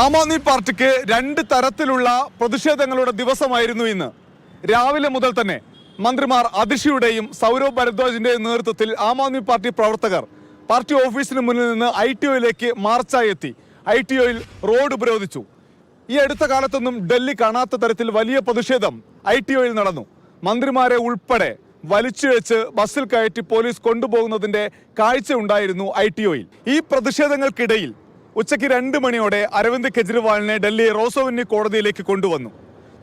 ആം ആദ്മി പാർട്ടിക്ക് രണ്ട് തരത്തിലുള്ള പ്രതിഷേധങ്ങളുടെ ദിവസമായിരുന്നു ഇന്ന്. രാവിലെ മുതൽ തന്നെ മന്ത്രിമാർ അതിഷിയുടെയും സൗരവ് ഭരദ്വാജിന്റെയും നേതൃത്വത്തിൽ ആം ആദ്മി പാർട്ടി പ്രവർത്തകർ പാർട്ടി ഓഫീസിന് മുന്നിൽ നിന്ന് ഐ ടി ഒയിലേക്ക് മാർച്ചായി എത്തി. ഐ ടി ഒയിൽ റോഡ് ഉപരോധിച്ചു. ഈ അടുത്ത കാലത്തൊന്നും ഡൽഹി കാണാത്ത തരത്തിൽ വലിയ പ്രതിഷേധം ഐ ടി ഒയിൽ നടന്നു. മന്ത്രിമാരെ ഉൾപ്പെടെ വലിച്ചു വെച്ച് ബസ്സിൽ കയറ്റി പോലീസ് കൊണ്ടുപോകുന്നതിന്റെ കാഴ്ച ഉണ്ടായിരുന്നു ഐ ടി ഒയിൽ. ഈ പ്രതിഷേധങ്ങൾക്കിടയിൽ ഉച്ചയ്ക്ക് രണ്ട് മണിയോടെ അരവിന്ദ് കെജ്രിവാളിനെ ഡൽഹി റോസോവിന് കോടതിയിലേക്ക് കൊണ്ടുവന്നു.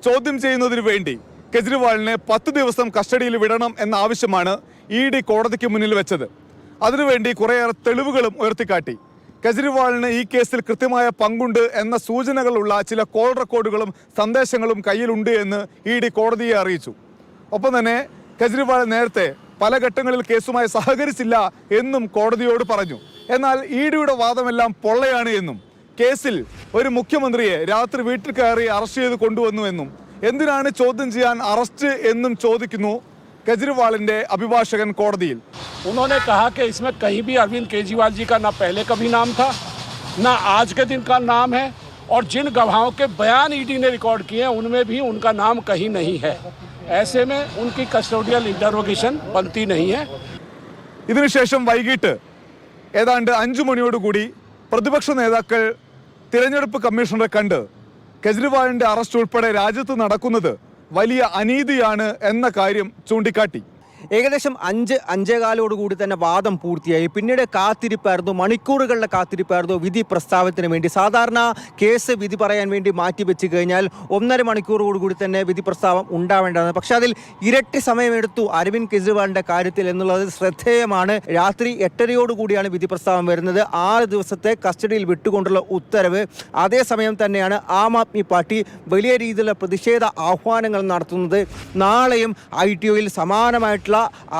ചോദ്യം ചെയ്യുന്നതിന് വേണ്ടി കെജ്രിവാളിനെ പത്ത് ദിവസം കസ്റ്റഡിയിൽ വിടണം എന്ന ആവശ്യമാണ് ഇ ഡി കോടതിക്ക് മുന്നിൽ വെച്ചത്. അതിനുവേണ്ടി കുറേയേറെ തെളിവുകളും ഉയർത്തിക്കാട്ടി. കെജ്രിവാളിന് ഈ കേസിൽ കൃത്യമായ പങ്കുണ്ട് എന്ന സൂചനകളുള്ള ചില കോൾ റെക്കോർഡുകളും സന്ദേശങ്ങളും കയ്യിലുണ്ട് എന്ന് ഇ ഡി കോടതിയെ അറിയിച്ചു. ഒപ്പം തന്നെ കെജ്രിവാൾ നേരത്തെ പല ഘട്ടങ്ങളിൽ കേസുമായി സഹകരിച്ചില്ല എന്നും കോടതിയോട് പറഞ്ഞു. എന്നാൽ ഇ ഡിയുടെ വാദമെല്ലാം പൊള്ളയാണ് എന്നും കേസിൽ ഒരു മുഖ്യമന്ത്രിയെ രാത്രി വീട്ടിൽ കയറി അറസ്റ്റ് ചെയ്ത് കൊണ്ടുവന്നു എന്നും എന്തിനാണ് ചോദ്യം ചെയ്യാൻ അറസ്റ്റ് എന്നും ചോദിക്കുന്നു കെജ്രിവാളിന്റെ അഭിഭാഷകൻ കോടതിയിൽ उन्होंने कहा कि इसमें कहीं भी अरविंद केजरीवाल जी का ना पहले कभी नाम था ना आज के दिन का नाम है और जिन गवाहों के बयान ईडी ने रिकॉर्ड किए हैं उनमें भी उनका नाम कहीं नहीं है ऐसे में उनकी कस्टोडियल इंटरोगेशन बनती नहीं है ഇതിനുശേഷം വൈകിട്ട് ഏതാണ്ട് അഞ്ചു മണിയോടുകൂടി പ്രതിപക്ഷ നേതാക്കൾ തിരഞ്ഞെടുപ്പ് കമ്മീഷണറെ കണ്ട് കെജ്രിവാളിന്റെ അറസ്റ്റ് ഉൾപ്പെടെ രാജ്യത്ത് നടക്കുന്നത് വലിയ അനീതിയാണ് എന്ന കാര്യം ചൂണ്ടിക്കാട്ടി. ഏകദേശം അഞ്ച് അഞ്ചേകാലോട് കൂടി തന്നെ വാദം പൂർത്തിയായി. പിന്നീട് കാത്തിരിപ്പായിരുന്നു മണിക്കൂറുകളുടെ കാത്തിരിപ്പായിരുന്നു വിധി പ്രസ്താവത്തിന് വേണ്ടി. സാധാരണ കേസ് വിധി പറയാൻ വേണ്ടി മാറ്റിവെച്ച് കഴിഞ്ഞാൽ ഒന്നര മണിക്കൂറോട് കൂടി തന്നെ വിധി പ്രസ്താവം ഉണ്ടാവേണ്ടതാണ്. പക്ഷെ അതിൽ ഇരട്ടി സമയമെടുത്തു അരവിന്ദ് കെജ്രിവാളിന്റെ കാര്യത്തിൽ എന്നുള്ളത് ശ്രദ്ധേയമാണ്. രാത്രി എട്ടരയോട് കൂടിയാണ് വിധി പ്രസ്താവം വരുന്നത്. ആറ് ദിവസത്തെ കസ്റ്റഡിയിൽ വിട്ടുകൊണ്ടുള്ള ഉത്തരവ്. അതേസമയം തന്നെയാണ് ആം ആദ്മി പാർട്ടി വലിയ രീതിയിലുള്ള പ്രതിഷേധ ആഹ്വാനങ്ങൾ നടത്തുന്നത്. നാളെയും ഐ ടി ഒയിൽ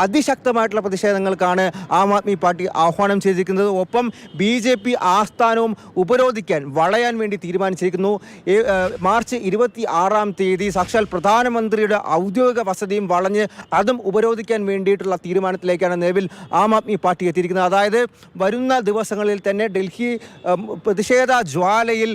അതിശക്തമായിട്ടുള്ള പ്രതിഷേധങ്ങൾക്കാണ് ആം ആദ്മി പാർട്ടി ആഹ്വാനം ചെയ്തിരിക്കുന്നത്. ഒപ്പം ബി ജെ പി ആസ്ഥാനവും ഉപരോധിക്കാൻ വളയാൻ വേണ്ടി തീരുമാനിച്ചിരിക്കുന്നു. മാർച്ച് ഇരുപത്തി ആറാം തീയതി സാക്ഷാൽ പ്രധാനമന്ത്രിയുടെ ഔദ്യോഗിക വസതിയും വളഞ്ഞ് അതും ഉപരോധിക്കാൻ വേണ്ടിയിട്ടുള്ള തീരുമാനത്തിലേക്കാണ് നിലവിൽ ആം ആദ്മി പാർട്ടി എത്തിയിരിക്കുന്നത്. അതായത് വരുന്ന ദിവസങ്ങളിൽ തന്നെ ഡൽഹി പ്രതിഷേധ ജ്വാലയിൽ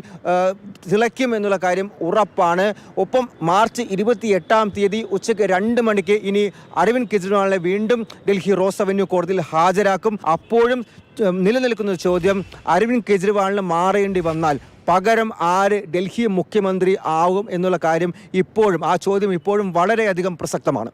തിളയ്ക്കും എന്നുള്ള കാര്യം ഉറപ്പാണ്. ഒപ്പം മാർച്ച് ഇരുപത്തി എട്ടാം തീയതി ഉച്ചയ്ക്ക് രണ്ട് മണിക്ക് ഇനി അരവിന്ദ് കെജ്രിവാളിനെ വീണ്ടും ഡൽഹി റോസ് അവന്യൂ കോടതിയിൽ ഹാജരാക്കും. അപ്പോഴും നിലനിൽക്കുന്ന ചോദ്യം അരവിന്ദ് കെജ്രിവാളിന് മാറേണ്ടി വന്നാൽ പകരം ആര് ഡൽഹി മുഖ്യമന്ത്രി ആകും എന്നുള്ള കാര്യം ഇപ്പോഴും ആ ചോദ്യം ഇപ്പോഴും വളരെയധികം പ്രസക്തമാണ്.